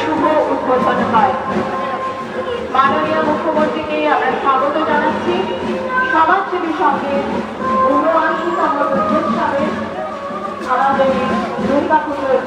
শুভ উদ্বোধন হয় মাননীয় মুখ্যমন্ত্রীকে আমরা স্বাগত জানাচ্ছি সমাজসেবী সঙ্গে ঊনআশিতম উৎসবে আমাদের দুর্গা পুজোর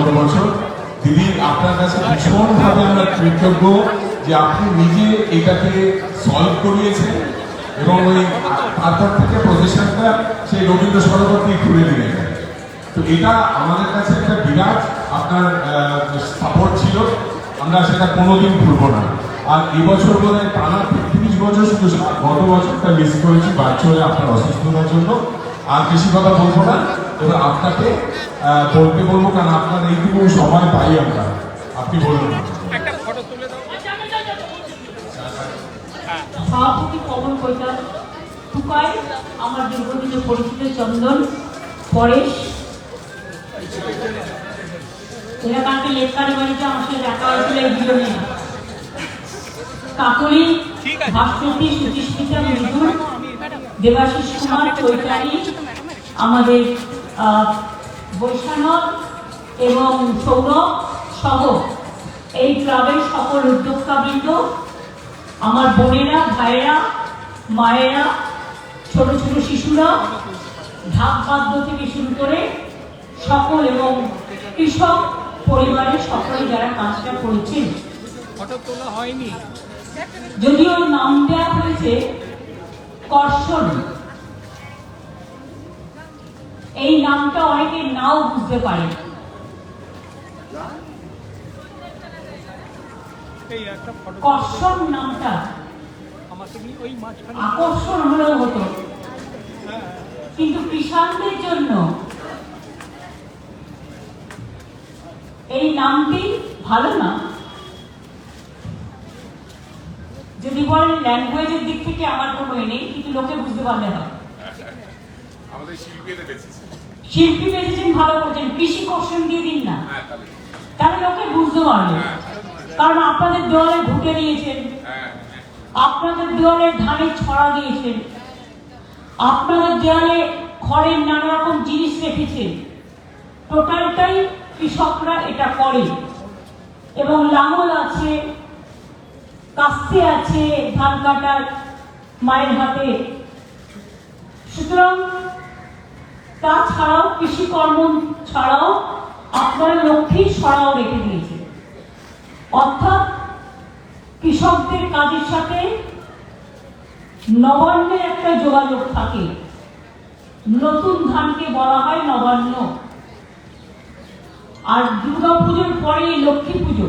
গত বছর দিদি, আপনার কাছে ভীষণভাবে আমরা কৃতজ্ঞ যে আপনি নিজে এটাকে সলভ করিয়েছেন এবং ওই তারপর থেকে প্রতিষ্ঠানটা সেই রবীন্দ্র সরোবর দিয়ে খুলে দিলেন। তো এটা আমাদের কাছে একটা বিরাট আপনার সাপোর্ট ছিল। আমরা সেটা কোনোদিন ভুলব না। আর এবছর বলে হয় টানা তিরিশ বছর শুধু গত বছরটা মিস করেছি বাচ্চা হয়ে আপনার অসুস্থতার জন্য। আর বেশি কথা বলব না। এবার আপনাকে বলতে বলব কারণ আপনার এইটুকু সময় পাই আমরা। আপনি বলুন। একটা ফটো তুলে দাও। সভাপতি পবন কৈতাল টুকাই আমার দীর্ঘদিনের পরিচিত চন্দন পরেশ। এরা কালকে লেখারি বাড়িতে আমার সাথে দেখা হয়েছিল এই দুজনে কাকলি ভাস্বতী সুচিস্মিতা মৃদুল দেবাশিস কুমার চৈতালি আমাদের বৈষ্ণব এবং সৌরভ সহ এই ক্লাবের সকল উদ্যোক্তাবৃন্দ, আমার বোনেরা, ভাইয়েরা, মায়েরা, ছোট ছোট শিশুরা, ঢাক বাদ্য থেকে শুরু করে সকল এবং কৃষক পরিবারের সকলে যারা কাজটা করেছেন। যদিও নাম দেওয়া হয়েছে কর্ষণ এই নামটা অনেকে নাও বুঝতে পারে। কর্ষণ নামটা। আকর্ষণ হলেও হতো। কিন্তু জন্য এই নামটি ভালো না। যদি বলেন ল্যাঙ্গুয়েজের দিক থেকে আমার কোনো এ নেই কিন্তু লোকে বুঝতে পারলে হয়। আমাদের শিল্পীদের বেঁচেছে। শিল্পী বেঁচেছেন ভালো করেছেন কৃষি কর্ষণ দিয়ে দিন না। হ্যাঁ তাহলে। লোকে বুঝতে পারবে। কারণ আপনাদের দেওয়ালে ঘুটে দিয়েছেন। হ্যাঁ আপনাদের দেওয়ালে ধানের ছড়া দিয়েছেন। আপনাদের দেওয়ালে খড়ের নানা রকম জিনিস রেখেছেন। টোটালটাই কৃষকরা এটা করে। এবং লাঙল আছে কাস্তে আছে ধান কাটার মায়ের হাতে। সুতরাং তাছাড়াও কৃষিকর্ম ছাড়াও আপনারা লক্ষ্মীর সরাও রেখে দিয়েছে। অর্থাৎ কৃষকদের কাজের সাথে নবান্নের একটা যোগাযোগ থাকে। নতুন ধানকে বলা হয় নবান্ন। আর দুর্গা পুজোর পরে লক্ষ্মী পুজো।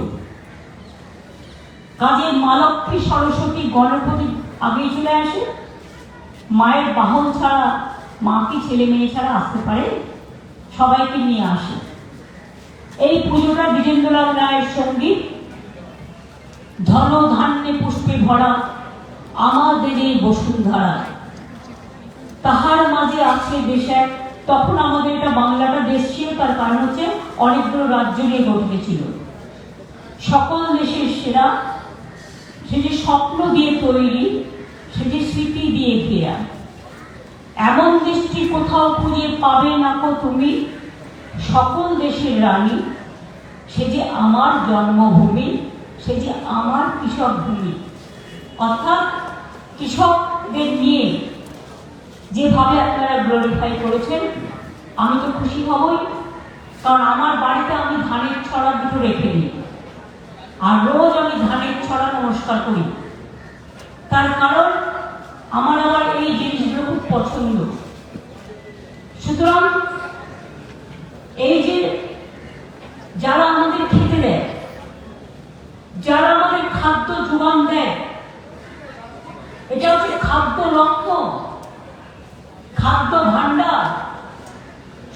কাজে মা লক্ষ্মী সরস্বতী গণপতি আগেই চলে আসে। মায়ের বাহন ছাড়া মা কি ছেলে মেয়ে ছাড়া আসতে পারে? সবাইকে নিয়ে আসে। এই পুজোটা দ্বিজেন্দ্রলাল রায়ের সংগীত। ধন ধান্যে পুষ্পে ভরা আমাদের এই বসুন্ধরা। তাহার মাঝে আছে দেশ তখন আমাদের এটা বাংলাটা দেশ ছিল তার কারণ হচ্ছে অনেকগুলো রাজ্য নিয়ে গঠিত ছিল। সকল দেশের সেরা, সে যে স্বপ্ন দিয়ে তৈরি, সে যে স্মৃতি দিয়ে ঘেরা। এমন দেশটি কোথাও খুঁজে পাবে না কো তুমি? সকল দেশের রানী, সে যে আমার জন্মভূমি, সে যে আমার কৃষক ভূমি অর্থাৎ কৃষকদের নিয়ে যেভাবে আপনারা গ্লোরিফাই করেছেন, আমি তো খুশি হবই, কারণ আমার বাড়িতে আমি ধানের ছড়া দুটো রেখে দিই। আর রোজ আমি ধানের ছড়া নমস্কার করি। তার কারণ আমার আবার এই জিনিসগুলো খুব পছন্দ সুতরাং এই যে যারা আমাদের খেতে দেয় যারা আমাদের খাদ্য যোগান দেয় এটা হচ্ছে খাদ্য লক্ষ্য খাদ্য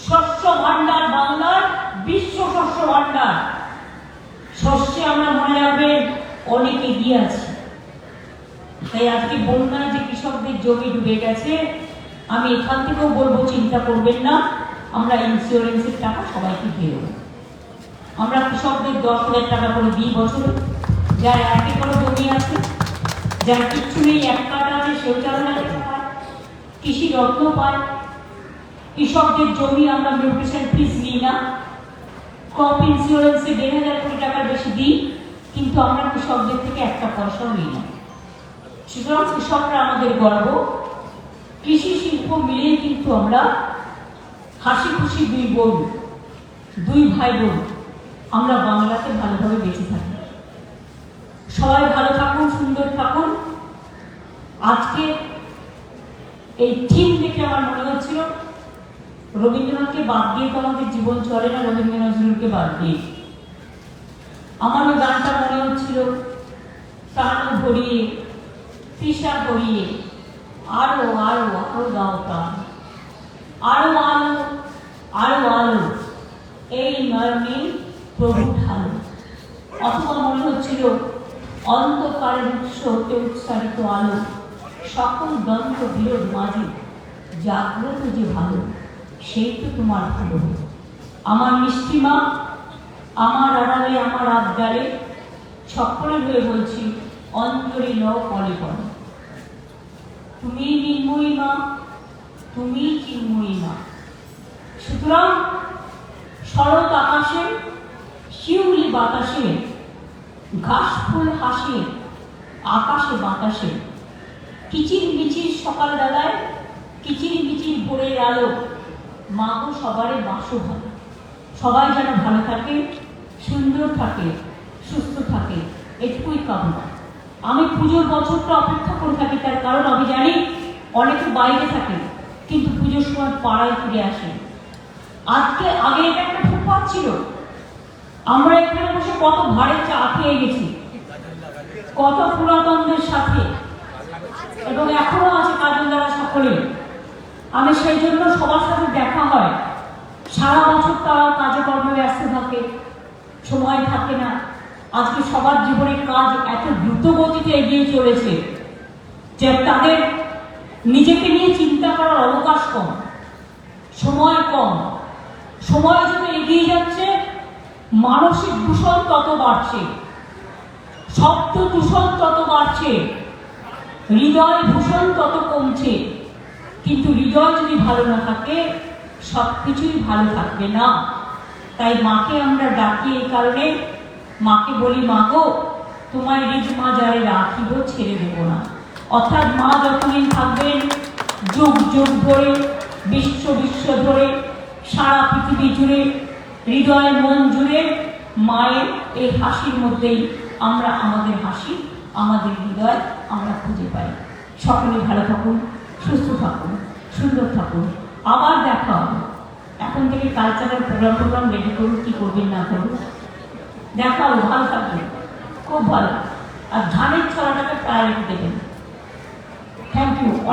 শস্য ভাণ্ডার বাংলার বিশ্ব শস্য ভাণ্ডার। শস্যে আমরা মনে রাখবেন অনেক এগিয়ে আছি। তাই আজকে বন্যায় যে কৃষকদের জমি ডুবে গেছে, আমি এখান থেকেও বলব, চিন্তা করবেন না। আমরা ইন্স্যুরেন্সের টাকা সবাইকে দিয়ে আমরা কৃষকদের দশ হাজার টাকা করে দিই বছরে। যার এক একর জমি আছে, যার কিচ্ছু নেই, এক কাটা আছে সেও চার হাজার টাকা পায় কৃষি রত্ন পায়। কৃষকদের জমি আমরা নিউট্রিশন ফিস নিই না। ক্রপ ইন্স্যুরেন্সে দেড় হাজার কোটি টাকার বেশি দিই, কিন্তু আমরা কৃষকদের থেকে একটা পয়সাও নিই না। সুতরাং কৃষকরা আমাদের গর্ব। কৃষি শিল্প মিলিয়ে কিন্তু আমরা হাসি খুশি দুই বোন, দুই ভাই বোন, আমরা বাংলাতে ভালোভাবে বেঁচে থাকি। সবাই ভালো থাকুন, সুন্দর থাকুন। আজকে এই থিম দেখে আমার মনে হচ্ছিল, রবীন্দ্রনাথকে বাদ দিয়ে তো আমাদের জীবন চলে না রবীন্দ্র নজরুলকে বাদ দিয়ে। আমার ওই গানটা মনে হচ্ছিল, প্রাণ ভরিয়ে, তৃষা ভরিয়ে, আরও আরও আরও গাও প্রাণ। আরও আলো আরও আলো, এই মর্মে প্রভু ঢালো অথবা মনে হচ্ছিল অন্ধকারের উৎস হতে উৎসারিত আলো, সকল দ্বন্দ্ব বিরোধ মাঝে জাগ্রত যে ভালো সেই তো তোমার ভালো আমার মিষ্টি মা, আমার আড়ালে, আমার আবদারে, সকলে হয়ে বলছি, অন্তরে ন পলে পলে। তুমি নির্ময়ী মা তুমি চিন্ময়ী মা। সুতরাং শরৎ আকাশে, শিউলি বাতাসে ঘাস ফুল হাসে আকাশে বাতাসে। কিচির মিচির সকালবেলায় কিচির মিচির ভোরের আলো মা তো সবারই বাসো ভালো সবাই যেন ভালো থাকে, সুন্দর থাকে, সুস্থ থাকে, এটুকুই কামনা। আমি পুজোর বছরটা অপেক্ষা করে থাকি তার কারণ আমি জানি অনেকে বাইরে থাকে, কিন্তু পুজোর সময় পাড়ায় ফিরে আসে। আজকে আগে এটা একটা ফুটপাত ছিল। আমরা এখানে বসে কত ভাড়ে চা খেয়ে গেছি। কত পুরাতনদের সাথে। এবং এখনও আছে কাজল দ্বারা সকলে। আমি সেই জন্য সবার সাথে দেখা হয়। সারা বছর তারা কাজে কর্মে ব্যস্ত থাকে, সময় থাকে না। আজকে সবার জীবনের কাজ এত দ্রুত গতিতে এগিয়ে চলেছে যে তাদের নিজেকে নিয়ে চিন্তা করার অবকাশ কম, সময় কম। সময় যত এগিয়ে যাচ্ছে মানসিক দূষণ তত বাড়ছে। শব্দ দূষণ তত বাড়ছে। হৃদয় ভূষণ তত কমছে। কিন্তু হৃদয় যদি ভালো না থাকে সব কিছুই ভালো থাকবে না। তাই মাকে আমরা ডাকি এই কারণে। মাকে বলি, মা গো তোমার নিজ মা যারে রাখিব, ছেড়ে দেব না। অর্থাৎ মা যতদিন থাকবেন, যুগ যুগ ধরে, বিশ্ব বিশ্ব ধরে, সারা পৃথিবী জুড়ে হৃদয় মন জুড়ে মায়ের এই হাসির মধ্যেই আমরা আমাদের হাসি, আমাদের হৃদয় আমরা খুঁজে পাই। সকলে ভালো থাকুন, সুস্থ থাকুন, সুন্দর থাকুন। আবার দেখা হবে। এখন থেকে কালচারাল প্রোগ্রাম প্রোগ্রাম রেডি করুন, কি করবেন না করুন। দেখা হবে, ভালো থাকবেন। খুব ভালো। আর ধানের ছড়াটাকে প্রায়োরিটি দেবেন। Thank you